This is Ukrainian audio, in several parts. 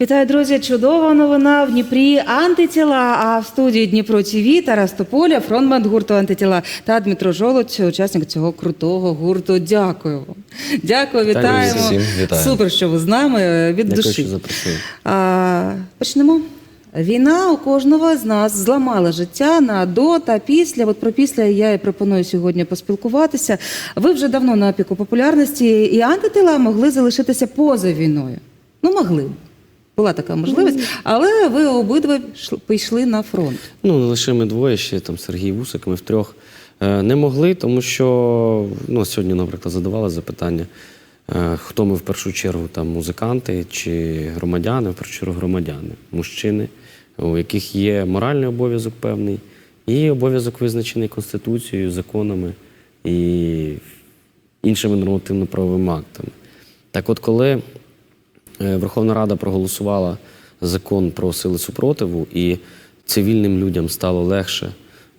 Вітаю, друзі! Чудова новина в Дніпрі антитіла. А в студії Дніпро ТВ Тарас Тополя, фронтмен гурту антитіла та Дмитро Жолудь, учасник цього крутого гурту. Дякую вам. Дякую, вітаємо. всім, вітаю. Супер, що ви з нами від Дякую, душі. що. А, почнемо. Війна у кожного з нас зламала життя на до та після. От про після я і пропоную сьогодні поспілкуватися. Ви вже давно на піку популярності, і антитила могли залишитися поза війною. Ну, могли. Була така можливість, але ви обидва пішли на фронт. Ну, не лише ми двоє, ще там Сергій Вусик, ми втрьох е, не могли, тому що ну, сьогодні, наприклад, задавали запитання, е, хто ми в першу чергу там музиканти чи громадяни, в першу чергу громадяни, мужчини, у яких є моральний обов'язок певний, і обов'язок визначений Конституцією, законами і іншими нормативно-правовими актами. Так от, коли Верховна Рада проголосувала закон про сили супротиву, і цивільним людям стало легше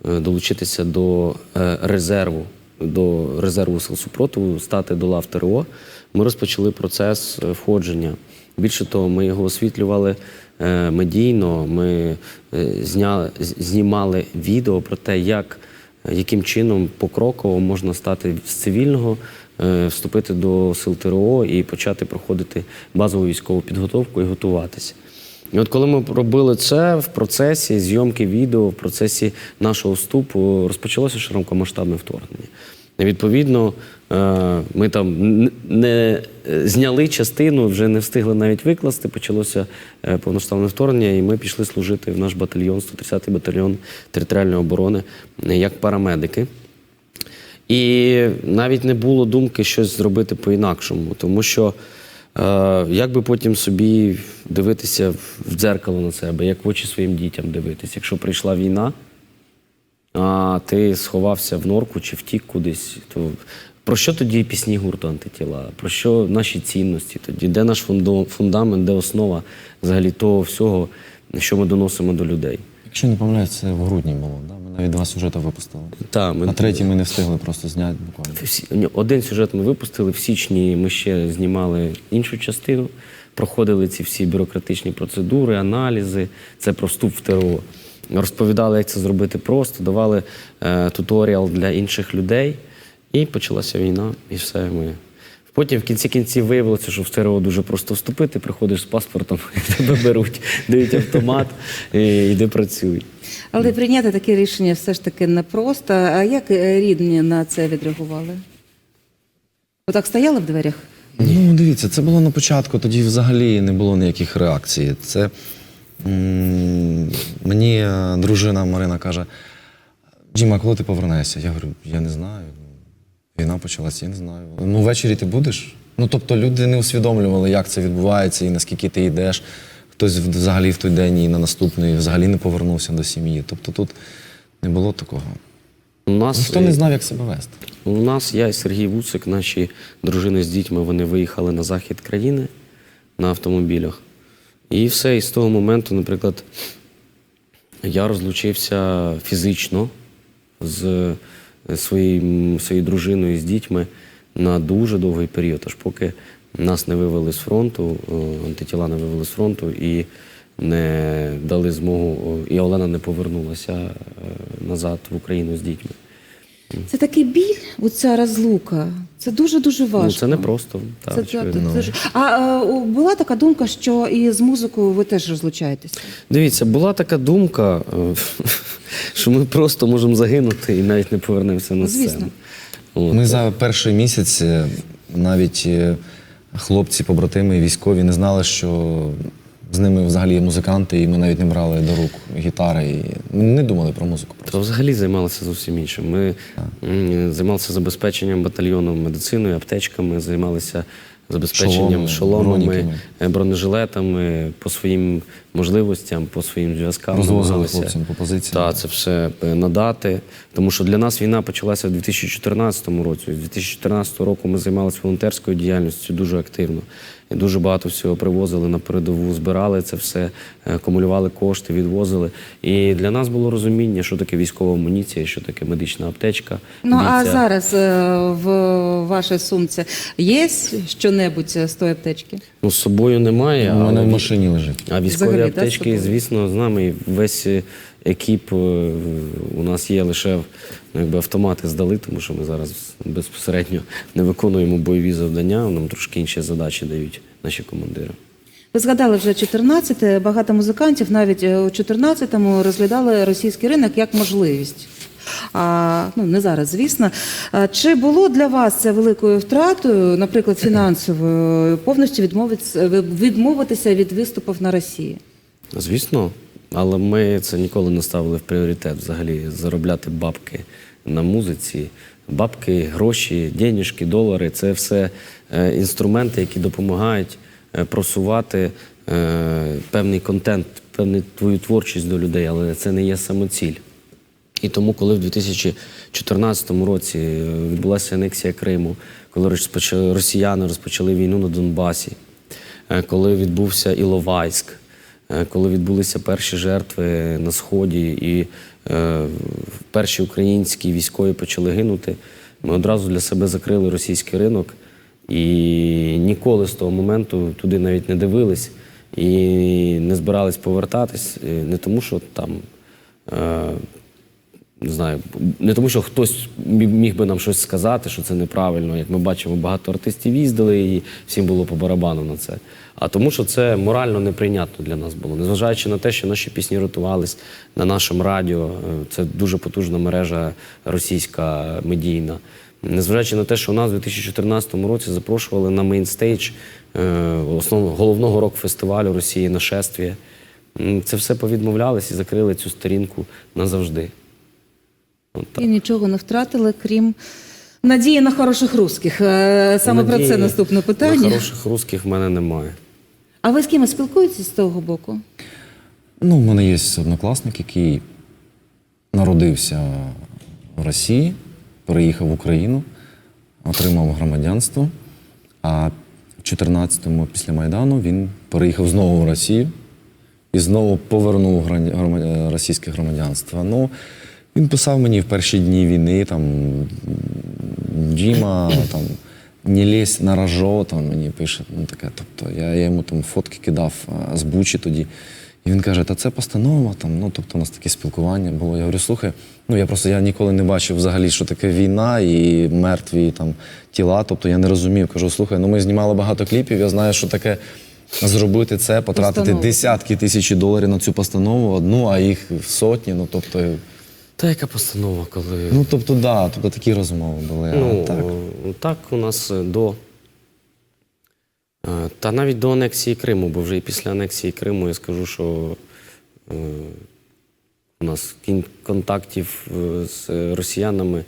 е, долучитися до е, резерву, до резерву сил супротиву, стати до лав ТРО. Ми розпочали процес е, входження. Більше того, ми його освітлювали е, медійно. Ми е, зняли, знімали відео про те, як яким чином покроково можна стати з цивільного, е, вступити до сил ТРО і почати проходити базову військову підготовку і готуватися. І от коли ми робили це в процесі зйомки відео, в процесі нашого вступу, розпочалося широкомасштабне вторгнення. Відповідно, е, ми там не е, зняли частину, вже не встигли навіть викласти. Почалося е, повноштабне вторгнення, і ми пішли служити в наш батальйон, 130-й батальйон територіальної оборони, е, як парамедики. І навіть не було думки щось зробити по-інакшому, тому що е, як би потім собі дивитися в дзеркало на себе, як в очі своїм дітям дивитися, якщо прийшла війна, а ти сховався в норку чи втік кудись, то про що тоді пісні гурту антитіла? Про що наші цінності тоді? Де наш фундамент, де основа взагалі того всього, що ми доносимо до людей? Якщо не помиляюсь, це в грудні було. Да? Ми навіть два сюжети випустили. Та, ми, А третій ми не встигли просто зняти буквально. Всі- ні, Один сюжет ми випустили. В січні ми ще знімали іншу частину, проходили ці всі бюрократичні процедури, аналізи. Це про вступ в ТРО. Розповідали, як це зробити просто, давали е, туторіал для інших людей. І почалася війна, і все. Ми. Потім в кінці кінців виявилося, що в ТРО дуже просто вступити, приходиш з паспортом, тебе беруть, дають автомат, і йди працюй. Але прийняти таке рішення все ж таки непросто. А як рідні на це відреагували? Отак стояли в дверях? Ну, дивіться, це було на початку, тоді взагалі не було ніяких реакцій. Це мені е, дружина Марина каже: Діма, коли ти повернешся? Я говорю, я не знаю. Війна почалась, я не знаю. Ну, ввечері ти будеш? Ну, тобто люди не усвідомлювали, як це відбувається і наскільки ти йдеш. Хтось взагалі в той день і на наступний взагалі не повернувся до сім'ї. Тобто тут не було такого. У нас Ніхто не знав, як себе вести. У нас я і Сергій Вуцик, наші дружини з дітьми, вони виїхали на захід країни на автомобілях. І все, і з того моменту, наприклад, я розлучився фізично з своїм, своєю дружиною з дітьми на дуже довгий період, аж поки нас не вивели з фронту, е, антитіла не вивели з фронту і не дали змогу, і Олена не повернулася е, назад в Україну з дітьми. Це такий біль, оця розлука. Це дуже-дуже важко. Ну, це не просто. Так, Це, це, це, а, а була така думка, що і з музикою ви теж розлучаєтеся. Дивіться, була така думка, е, що ми просто можемо загинути і навіть не повернемося на Звісно. сцену. От. Ми за перший місяць е, навіть е, хлопці, побратими, військові не знали, що з ними взагалі є музиканти, і ми навіть не брали до рук гітари і не думали про музику. Просто. То взагалі займалися зовсім іншим. Ми м, займалися забезпеченням батальйону медициною, аптечками, займалися забезпеченням Шоломи, шоломами, броніками. е, бронежилетами по своїм можливостям, по своїм зв'язкам. Розвозили хлопцям по позиціям. Та, це все е, надати. Тому що для нас війна почалася в 2014 році. З 2014 року ми займалися волонтерською діяльністю дуже активно. І дуже багато всього привозили на передову, збирали це все, е, акумулювали кошти, відвозили. І для нас було розуміння, що таке військова амуніція, що таке медична аптечка. Ну а зараз е, в вашій сумці є що що-небудь з тої аптечки? Ну, з собою немає, але в машині лежить. А військові Взагалі, да, з аптечки, собою? звісно, з нами весь е, екіп е, у нас є лише ну, якби автомати здали, тому що ми зараз безпосередньо не виконуємо бойові завдання. Нам трошки інші задачі дають наші командири. Ви згадали вже 14 багато музикантів навіть е, у 14-му розглядали російський ринок як можливість. А, ну, не зараз, звісно. А, чи було для вас це великою втратою, наприклад, фінансовою, повністю відмовитися, відмовитися від виступів на Росії? Звісно, але ми це ніколи не ставили в пріоритет взагалі заробляти бабки на музиці. Бабки, гроші, денежки, долари це все е, інструменти, які допомагають е, просувати е, певний контент, певну твою творчість до людей, але це не є самоціль. І тому, коли в 2014 році відбулася анексія Криму, коли росіяни розпочали війну на Донбасі, коли відбувся Іловайськ, коли відбулися перші жертви на Сході і е, перші українські військові почали гинути, ми одразу для себе закрили російський ринок і ніколи з того моменту туди навіть не дивились і не збирались повертатись, е, не тому, що там. Не знаю, не тому, що хтось міг би нам щось сказати, що це неправильно. Як ми бачимо, багато артистів їздили і всім було по барабану на це. А тому, що це морально неприйнятно для нас було. Незважаючи на те, що наші пісні рятувались на нашому радіо, е, це дуже потужна мережа російська медійна. Незважаючи на те, що у нас у 2014 році запрошували на мейнстейдж основного головного рок-фестивалю Росії нашествія. Це все повідмовлялись і закрили цю сторінку назавжди. Так. І нічого не втратили, крім надії на хороших русських. Е, Саме про це наступне На питання. хороших русських в мене немає. А ви з ким спілкуєтеся з того боку? Ну, у мене є однокласник, який народився в Росії, переїхав в Україну, отримав громадянство. А в 14-му після Майдану він переїхав знову в Росію і знову повернув грома- е, російське громадянство. Ну, він писав мені в перші дні війни, там Діма, там не лізь на рожо, там мені пише. Ну, таке. Тобто я, я йому там фотки кидав з Бучі тоді. І він каже, та це постанова, там, ну, тобто у нас таке спілкування було. Я говорю, слухай, ну я просто я ніколи не бачив взагалі, що таке війна і мертві там тіла. Тобто я не розумів. Кажу, слухай, ну ми знімали багато кліпів, я знаю, що таке зробити це, потратити Постанову. десятки тисяч доларів на цю постанову, одну, а їх сотні. Ну тобто, Та яка постанова, коли. ну тобто, да, тобто такі розмови були. Ну, а так. так. у нас е, до. е, Та навіть до анексії Криму, бо вже і після анексії Криму я скажу, що е, у нас контактів з росіянами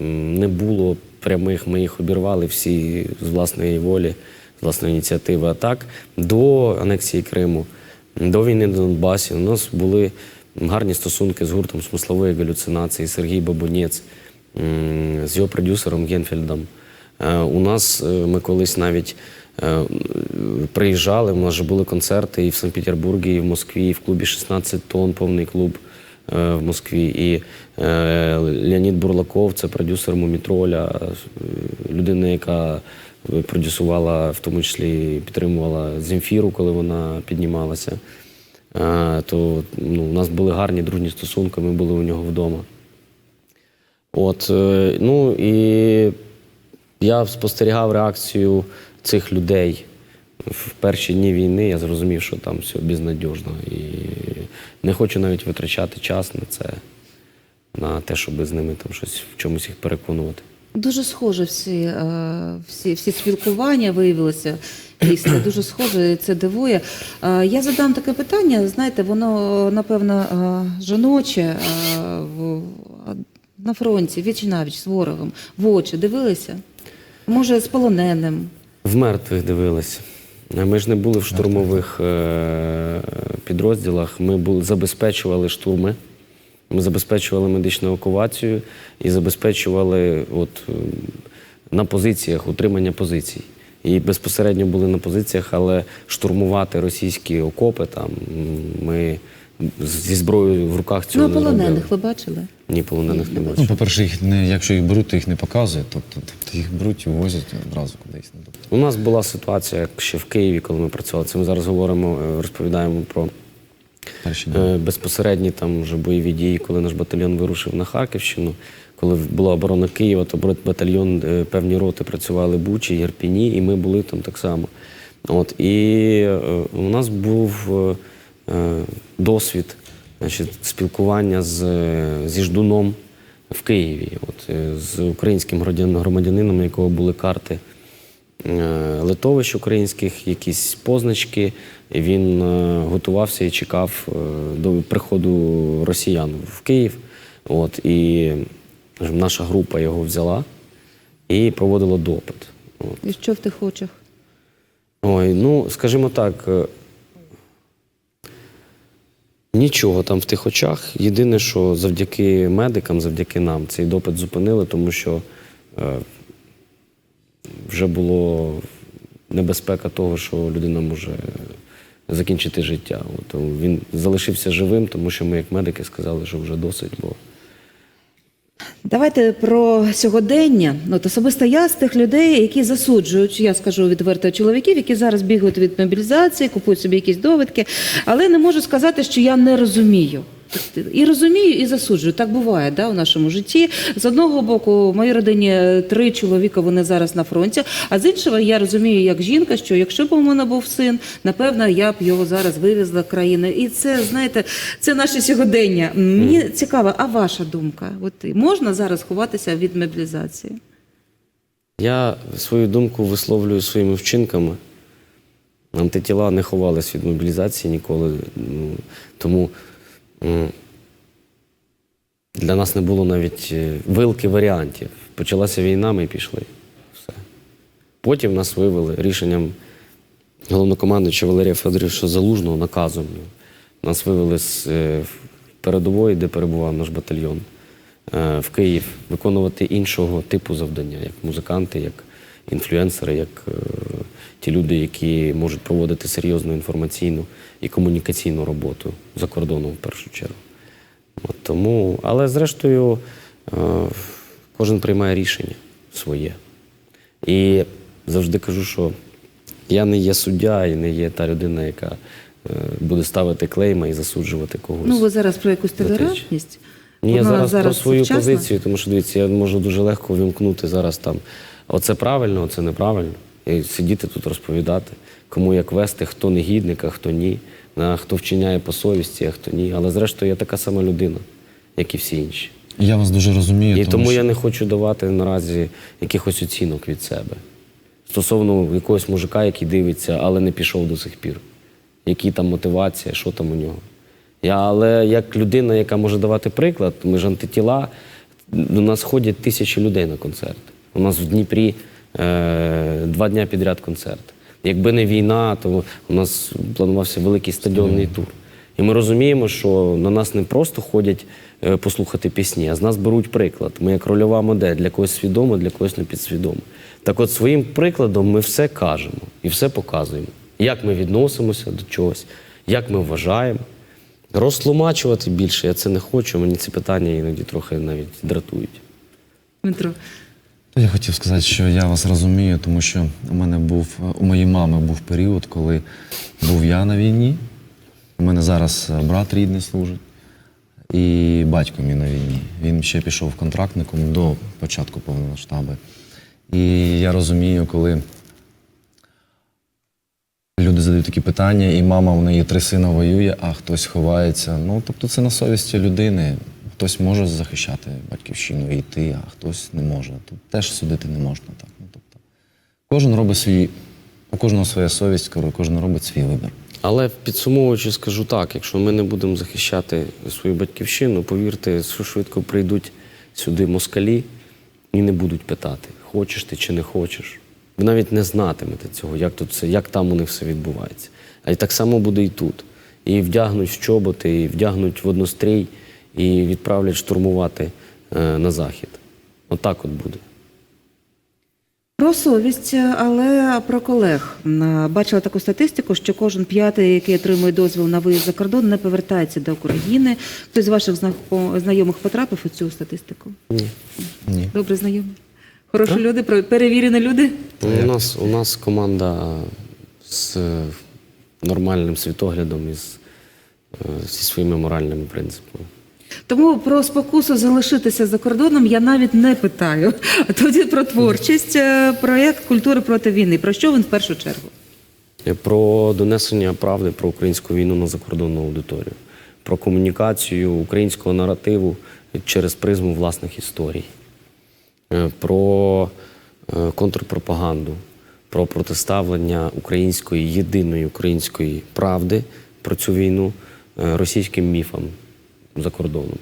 не було прямих, ми їх обірвали всі з власної волі, з власної ініціативи. А так, до анексії Криму, до війни на Донбасі у нас були гарні стосунки з гуртом смислової галюцинації Сергій Бабунець, з його продюсером Генфельдом. Е, У нас е, ми колись навіть е, приїжджали, у нас вже були концерти і в Санкт-Петербургі, і в Москві, і в клубі 16 тонн, повний клуб в Москві. І Леонід Бурлаков, це продюсер Мумітроля, людина, яка продюсувала, в тому числі підтримувала Земфіру, коли вона піднімалася. То ну, у нас були гарні дружні стосунки, ми були у нього вдома. От, е, ну і я спостерігав реакцію цих людей в перші дні війни. Я зрозумів, що там все безнадіжно. І не хочу навіть витрачати час на це, на те, щоб з ними там щось в чомусь їх переконувати. Дуже схоже всі, е, всі, всі спілкування виявилося після. Дуже схоже, це дивує. Я задам таке питання. Знаєте, воно напевно жіноче на фронті, віч навіч з ворогом, в очі дивилися. Може, з полоненим. В мертвих дивилися. Ми ж не були в штурмових е, підрозділах. Ми були, забезпечували штурми, ми забезпечували медичну евакуацію і забезпечували от, е, на позиціях утримання позицій. І безпосередньо були на позиціях, але штурмувати російські окопи там ми зі зброєю в руках Ну, цього а не робили. полонених ви бачили? Ні, полонених не Ну, по-перше, їх не, якщо їх беруть, то їх не показують. Тобто, тобто їх беруть і возять одразу кудись. Ну, тобто, У нас була ситуація як ще в Києві, коли ми працювали. Це ми зараз говоримо, е, розповідаємо про перші е, безпосередні там вже бойові дії, коли наш батальйон вирушив на Харківщину. Коли була оборона Києва, то батальйон, е, певні роти працювали в Бучі, Єрпіні, і ми були там так само. От, і е, у нас був е, досвід значить, спілкування з, зі Ждуном в Києві, от, з українським громадянином, у якого були карти литовищ українських, якісь позначки. Він готувався і чекав до приходу росіян в Київ. От, і наша група його взяла і проводила допит. От. І що в тих очах? Ой, ну, скажімо так, е, нічого там в тих очах. Єдине, що завдяки медикам, завдяки нам, цей допит зупинили, тому що е, вже було небезпека того, що людина може закінчити життя. От, він залишився живим, тому що ми, як медики, сказали, що вже досить, бо Давайте про сьогодення. От особисто я з тих людей, які засуджують, я скажу відверто чоловіків, які зараз бігають від мобілізації, купують собі якісь довідки, але не можу сказати, що я не розумію. І розумію, і засуджую. Так буває да, у нашому житті. З одного боку, в моїй родині три чоловіка, вони зараз на фронті. А з іншого, я розумію, як жінка, що якщо б у мене був син, напевно, я б його зараз вивезла з країни. І це, знаєте, це наше сьогодення. Мені цікаво, а ваша думка? От можна зараз ховатися від мобілізації? Я свою думку висловлюю своїми вчинками. Антитіла не ховались від мобілізації ніколи. Ну, Тому для нас не було навіть е, вилки варіантів. Почалася війна, ми пішли. Все. Потім нас вивели рішенням головнокомандуюча Валерія Федоровича Залужного наказом. Нас вивели з е, передової, де перебував наш батальйон, е, в Київ виконувати іншого типу завдання, як музиканти, як інфлюенсери, як е, ті люди, які можуть проводити серйозну інформаційну і комунікаційну роботу за кордоном в першу чергу. От тому, але зрештою, е, кожен приймає рішення своє. І завжди кажу, що я не є суддя і не є та людина, яка е, буде ставити клейма і засуджувати когось. Ну, ви зараз про якусь толерантність? Ні, я Вона зараз, про свою позицію, тому що дивіться, я можу дуже легко вимкнути зараз там. Оце правильно, оце неправильно. І сидіти тут розповідати, кому як вести, хто негідник, а хто ні, а хто вчиняє по совісті, а хто ні. Але зрештою я така сама людина, як і всі інші. Я вас дуже розумію. І тому що... я не хочу давати наразі якихось оцінок від себе. Стосовно якогось мужика, який дивиться, але не пішов до сих пір. Які там мотивація, що там у нього. Я, але як людина, яка може давати приклад, ми ж антитіла, до нас ходять тисячі людей на концерт. У нас в Дніпрі е, два дня підряд концерт. Якби не війна, то у нас планувався великий стадіонний тур. І ми розуміємо, що на нас не просто ходять е, послухати пісні, а з нас беруть приклад. Ми як рольова модель для когось свідомо, для когось не підсвідомо. Так от своїм прикладом ми все кажемо і все показуємо. Як ми відносимося до чогось, як ми вважаємо. Розтлумачувати більше я це не хочу. Мені ці питання іноді трохи навіть дратують. Дмитро, Я хотів сказати, що я вас розумію, тому що у мене був у моєї мами був період, коли був я на війні. У мене зараз е, брат рідний служить, і батько мій на війні. Він ще пішов контрактником до початку повномасштаби. І я розумію, коли люди задають такі питання, і мама в неї три сина воює, а хтось ховається. Ну, тобто це на совісті людини. Хтось може захищати батьківщину і йти, а хтось не може. Тут теж судити не можна так. Ну, тобто, кожен робить свій, у кожного своя совість, кожен робить свій вибір. Але підсумовуючи, скажу так: якщо ми не будемо захищати свою батьківщину, повірте, що швидко прийдуть сюди москалі і не будуть питати, хочеш ти чи не хочеш. Ви навіть не знатимете цього, як тут все, як там у них все відбувається. А й так само буде і тут. І вдягнуть в чоботи, і вдягнуть в однострій, і відправлять штурмувати е, на захід. Отак от буде. Про совість, але про колег. Бачила таку статистику, що кожен п'ятий, який отримує дозвіл на виїзд за кордон, не повертається до України. Хтось з ваших знайомих потрапив у цю статистику? Ні. Ні. Добре знайомі. Хороші люди, перевірені люди. У нас, у нас команда з е, нормальним світоглядом і з, е, зі своїми моральними принципами. Тому про спокусу залишитися за кордоном я навіть не питаю. Тоді про творчість, Е, проєкт культури проти війни. Про що він в першу чергу? Е, Про донесення правди про українську війну на закордонну аудиторію, про комунікацію українського наративу через призму власних історій, е, про контрпропаганду, про протиставлення української єдиної української правди про цю війну російським міфам за кордоном.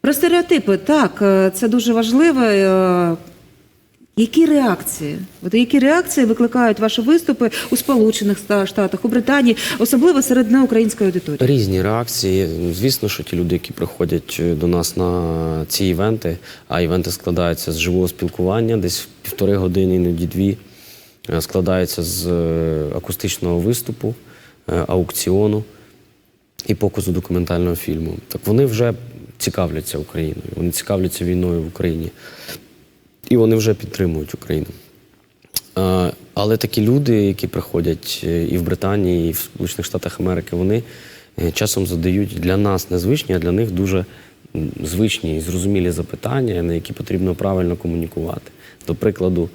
Про стереотипи, так, е, це дуже важливо. Е, Які реакції? От які реакції викликають ваші виступи у Сполучених Штатах, у Британії, особливо серед неукраїнської аудиторії? Різні реакції. Звісно, що ті люди, які приходять е, до нас на ці івенти, а івенти складаються з живого спілкування, десь півтори години, іноді дві, складаються з акустичного виступу, аукціону і показу документального фільму. Так вони вже цікавляться Україною, вони цікавляться війною в Україні. І вони вже підтримують Україну. Але такі люди, які приходять е, і в Британії, і в Сполучених Штатах Америки, вони е, часом задають для нас незвичні, а для них дуже звичні і зрозумілі запитання, на які потрібно правильно комунікувати. До прикладу,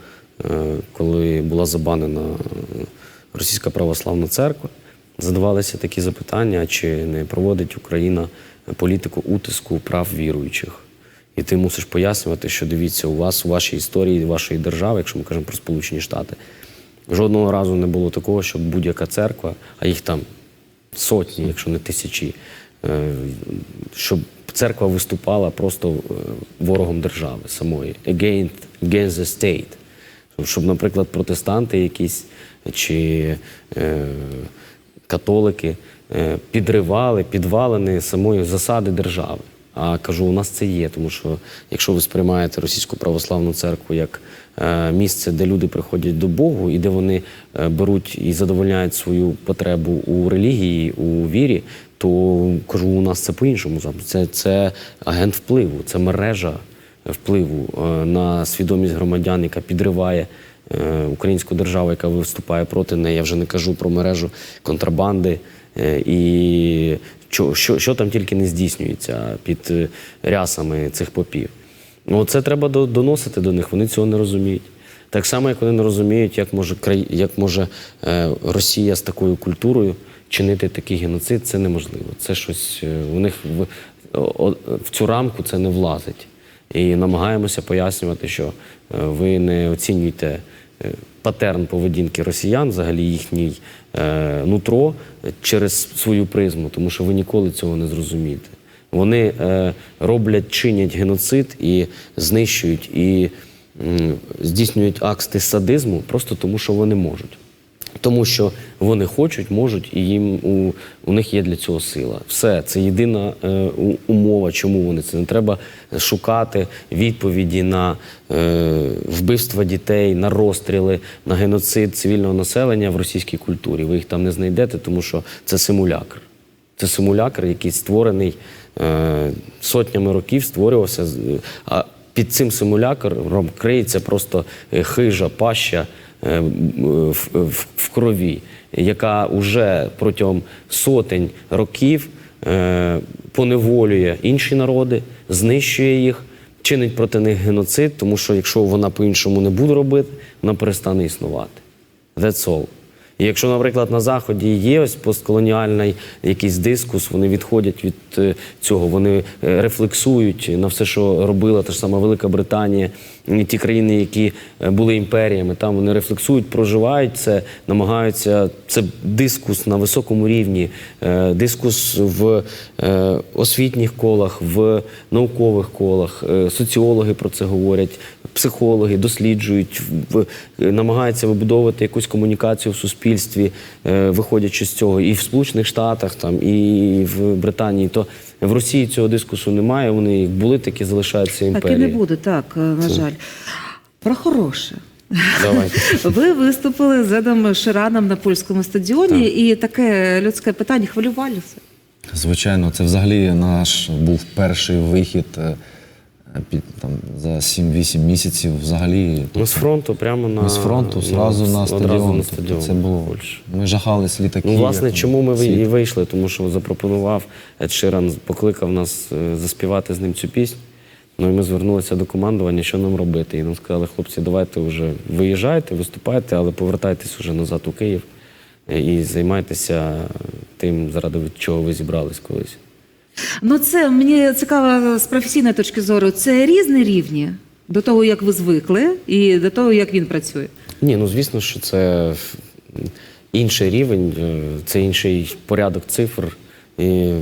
е, коли була забанена Російська православна церква, задавалися такі запитання, чи не проводить Україна політику утиску прав віруючих. І ти мусиш пояснювати, що дивіться, у вас у вашій історії вашої держави, якщо ми кажемо про Сполучені Штати, жодного разу не було такого, щоб будь-яка церква, а їх там сотні, якщо не тисячі, е, щоб церква виступала просто е, ворогом держави самої, against, against the state. Щоб, наприклад, протестанти якісь чи е, католики е, підривали, підвалини самої засади держави. А кажу, у нас це є, тому що якщо ви сприймаєте російську православну церкву як е, місце, де люди приходять до Богу і де вони е, беруть і задовольняють свою потребу у релігії, у вірі, то кажу, у нас це по-іншому. Це, це агент впливу, це мережа впливу на свідомість громадян, яка підриває українську державу, яка виступає проти неї. Я вже не кажу про мережу контрабанди е, і що, що, що там тільки не здійснюється під е, рясами цих попів. Ну, це треба до- доносити до них, вони цього не розуміють. Так само, як вони не розуміють, як може, краї- як може е, Росія з такою культурою чинити такий геноцид, це неможливо. Це щось е, у них в, в цю рамку це не влазить. І намагаємося пояснювати, що е, ви не оцінюєте е, патерн поведінки росіян, взагалі їхній е, нутро через свою призму, тому що ви ніколи цього не зрозумієте. Вони роблять, чинять геноцид і знищують і здійснюють акти садизму просто тому, що вони можуть. Тому що вони хочуть, можуть, і їм у, у них є для цього сила. Все, це єдина е, умова, чому вони це. Не треба шукати відповіді на е, вбивства дітей, на розстріли, на геноцид цивільного населення в російській культурі. Ви їх там не знайдете, тому що це симулякр. Це симулякр, який створений е, сотнями років, створювався. з- А під цим симулякром криється просто е, хижа, паща е, в, в, крові, яка вже протягом сотень років е, поневолює інші народи, знищує їх, чинить проти них геноцид, тому що якщо вона по-іншому не буде робити, вона перестане існувати. That's all. І якщо, наприклад, на Заході є ось постколоніальний якийсь дискус, вони відходять від е, цього, вони е, рефлексують на все, що робила та ж сама Велика Британія, ті країни, які е, були імперіями, там вони рефлексують, проживають це, намагаються. Це дискус на високому рівні, е, дискус в е, освітніх колах, в наукових колах. Соціологи про це говорять, психологи досліджують, намагаються вибудовувати якусь комунікацію в суспільстві, виходячи з цього, і в Сполучених Штатах, там, і в Британії. То в Росії цього дискусу немає. Вони як були, такі залишаються Так і не буде, так, на на жаль. Про хороше. Давайте. Ви виступили з Едом Шираном на польському стадіоні, і таке людське питання хвилювалося. Звичайно, це взагалі наш був перший вихід е, під, там, за 7-8 місяців. Взагалі Ми з фронту прямо на ми з фронту зразу на стадіон. на Тобто стадіон. Це було. Польщі. Ми жахались літаки. Ну, власне, як чому ми світ. і вийшли? Тому що запропонував Ед Ширан, покликав нас е, заспівати з ним цю пісню. Ну і ми звернулися до командування, що нам робити. І нам сказали, хлопці, давайте вже виїжджайте, виступайте, але повертайтесь вже назад у Київ е, і займайтеся тим, заради чого ви зібрались колись. Ну, це мені цікаво з професійної точки зору. Це різні рівні до того, як ви звикли, і до того, як він працює. Ні, ну звісно, що це інший рівень, е, це інший порядок цифр. І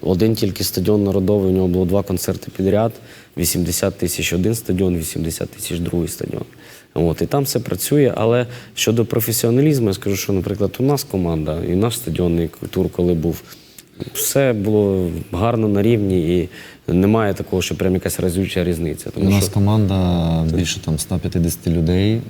один тільки стадіон народовий, у нього було два концерти підряд: 80 тисяч один стадіон, 80 тисяч другий стадіон. От, і там все працює. Але щодо професіоналізму, я скажу, що, наприклад, у нас команда і наш стадіонний тур, коли був, все було гарно на рівні, і немає такого, що прям якась разюча різниця. У нас що команда більше там 150 людей,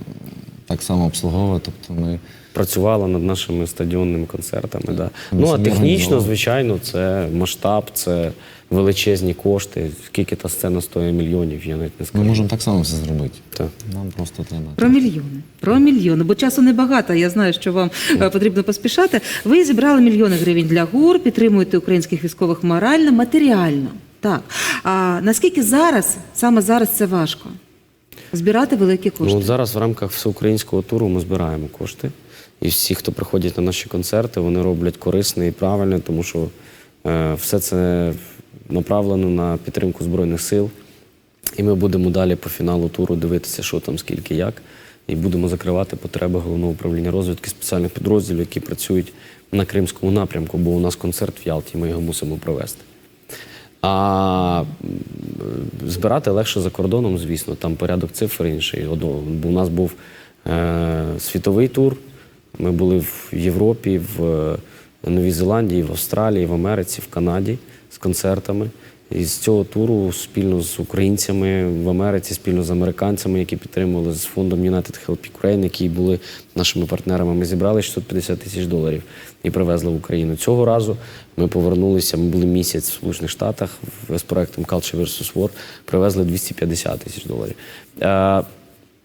так само обслуговує. Тобто ми працювала над нашими стадіонними концертами. Да. Ну а технічно, звичайно, це масштаб, це величезні кошти. Скільки та сцена стоїть мільйонів, я навіть не ми можемо так само все зробити. Так. Нам просто треба. Про мільйони. Про мільйони, бо часу небагато. Я знаю, що вам е, потрібно поспішати. Ви зібрали мільйони гривень для ГУР, підтримуєте українських військових морально, матеріально. Так. А наскільки зараз, саме зараз це важко? Збирати великі Ну, кошти. от зараз в рамках всеукраїнського туру ми збираємо кошти. І всі, хто приходять на наші концерти, вони роблять корисне і правильне, тому що е, все це направлено на підтримку Збройних сил. І ми будемо далі по фіналу туру дивитися, що там, скільки, як. І будемо закривати потреби головного управління розвідки спеціальних підрозділів, які працюють на Кримському напрямку, бо у нас концерт в Ялті, ми його мусимо провести. А збирати легше за кордоном, звісно, там порядок цифр інший. Бо У нас був е, світовий тур. Ми були в Європі, в е, Новій Зеландії, в Австралії, в Америці, в Канаді з концертами. І з цього туру спільно з українцями в Америці, спільно з американцями, які підтримували з фондом United Help Ukraine, які були нашими партнерами, ми зібрали 650 тисяч доларів і привезли в Україну. Цього разу ми повернулися. Ми були місяць в Сполучених Штатах з проектом Culture vs. War, привезли 250 тисяч доларів. Е,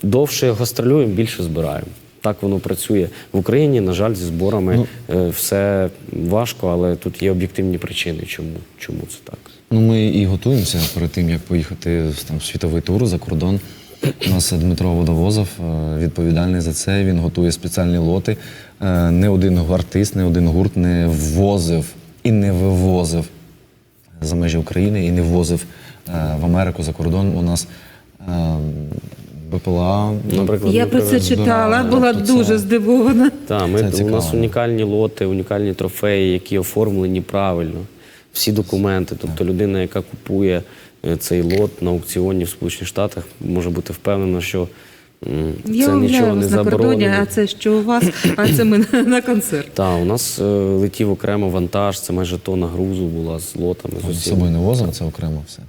Довше гастролюємо, більше збираємо. Так воно працює в Україні. На жаль, зі зборами е, все важко, але тут є об'єктивні причини, чому, чому це так. Ну, ми і готуємося перед тим, як поїхати там, в світовий тур за кордон. У нас Дмитро Водовозов е, відповідальний за це. Він готує спеціальні лоти. Е, Не один артист, не один гурт не ввозив і не вивозив за межі України і не ввозив в Америку за кордон. У нас БПЛА. Наприклад, Я про це читала, була тобто дуже це- здивована. Так, ми, Це у цікаво. нас унікальні лоти, унікальні трофеї, які оформлені правильно. Всі документи. Тобто людина, яка купує е, цей лот на аукціоні в Сполучених Штатах, може бути впевнена, що м, це Я нічого уявляю не вас на кордоні, заборонено. а це що у вас, а це ми на, на концерт. Так, у нас е, летів окремо вантаж, це майже тонна грузу була з лотами. З З усім. собою не возимо, це окремо все.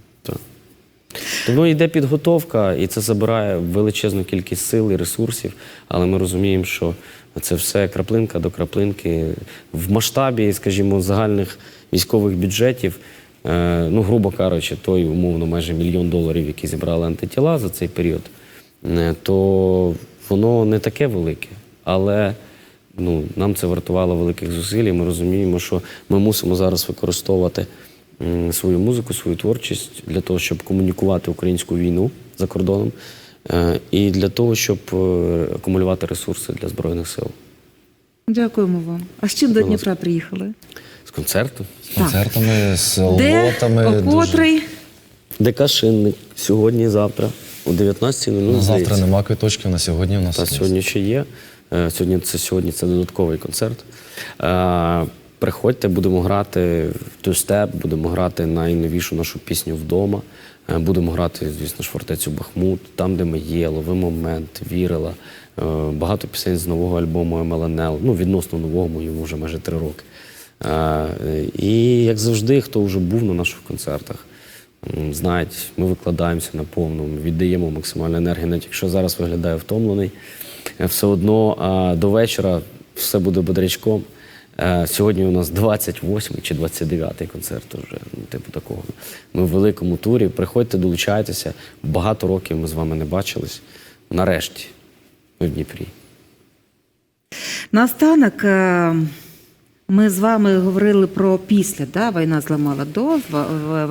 Тому йде підготовка, і це забирає величезну кількість сил і ресурсів, але ми розуміємо, що це все краплинка до краплинки. В масштабі, скажімо, загальних військових бюджетів, е, ну, грубо кажучи, той умовно майже мільйон доларів, які зібрали антитіла за цей період, е, то воно не таке велике. Але ну, нам це вартувало великих зусиль, і ми розуміємо, що ми мусимо зараз використовувати свою музику, свою творчість для того, щоб комунікувати українську війну за кордоном, е, і для того, щоб е, акумулювати ресурси для Збройних сил. Дякуємо вам. А з чим до Дніпра приїхали? З концерту. З концертами, з Де? лотами. Котрий? ДК Шинник сьогодні і завтра о 19.00. На завтра нема квиточків, на сьогодні у нас Та сьогодні ще є. Е, Сьогодні це сьогодні це додатковий концерт. Приходьте, будемо грати в two-step, будемо грати найновішу нашу пісню вдома. Е, Будемо грати, звісно ж, фортецю Бахмут, там, де ми є, лови момент, вірила. Е, Багато пісень з нового альбому МЛНЛ. Ну, відносно нового, йому вже майже три роки. Е, І як завжди, хто вже був на наших концертах, знають, ми викладаємося на повну, віддаємо максимальну енергію. Навіть якщо зараз виглядає втомлений, все одно до вечора все буде бодрячком. Е, Сьогодні у нас 28 чи 29 концерт вже, ну, типу такого. Ми в великому турі. Приходьте, долучайтеся. Багато років ми з вами не бачились. Нарешті ми в Дніпрі. Наостанок е, ми з вами говорили про після. Да? Війна зламала до,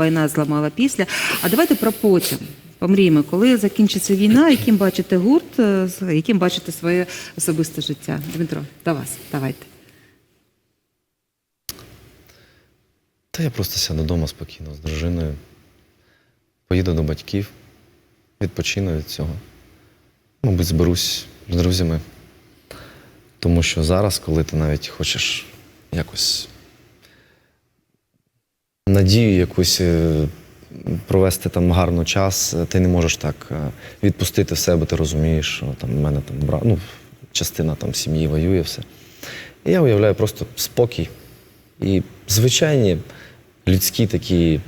війна зламала після. А давайте про потім. Помріємо, коли закінчиться війна, яким бачите гурт, е, яким бачите своє особисте життя. Дмитро, до вас, давайте. Та я просто сяду вдома спокійно з дружиною, поїду до батьків, відпочину від цього. Мабуть, зберусь з друзями. Тому що зараз, коли ти навіть хочеш якось надію якусь е, провести там гарно час, е, ти не можеш так е, відпустити в себе, ти розумієш, що там в мене там ну, частина там сім'ї воює все. І я уявляю просто спокій і звичайні людські такі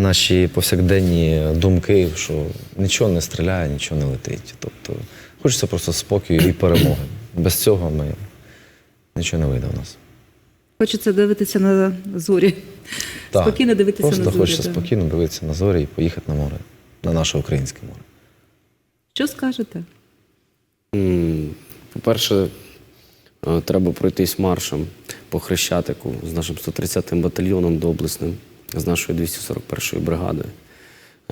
наші повсякденні думки, що нічого не стріляє, нічого не летить. Тобто хочеться просто спокою і перемоги. Без цього ми нічого не вийде в нас. Хочеться дивитися на зорі. Спокійно дивитися просто на зорі. хочеться да. спокійно дивитися на зорі і поїхати на море, на наше українське море. Що скажете? По-перше, е, треба пройтись маршем по Хрещатику з нашим 130-м батальйоном доблесним, з нашою 241-ю бригадою.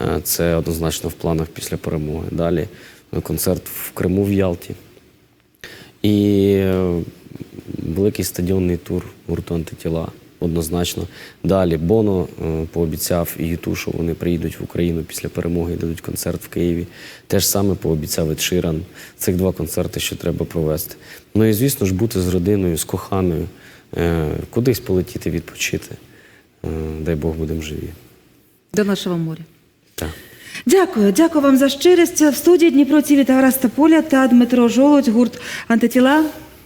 Е, Це однозначно в планах після перемоги. Далі е, концерт в Криму в Ялті. І е, великий стадіонний тур гурту антитіла. Однозначно. Далі Боно пообіцяв і Юту, що вони приїдуть в Україну після перемоги і дадуть концерт в Києві. Те ж саме пообіцяв Ед Ширан. Цих два концерти ще треба провести. Ну і звісно ж бути з родиною, з коханою, кудись полетіти відпочити. Е, Дай Бог будемо живі. До нашого моря. Так. Дякую, дякую вам за щирість. В студії Дніпро Ціві Тарас поля та Дмитро Жолудь, гурт антитіла.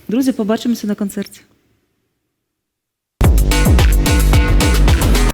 Друзі, побачимося на концерті.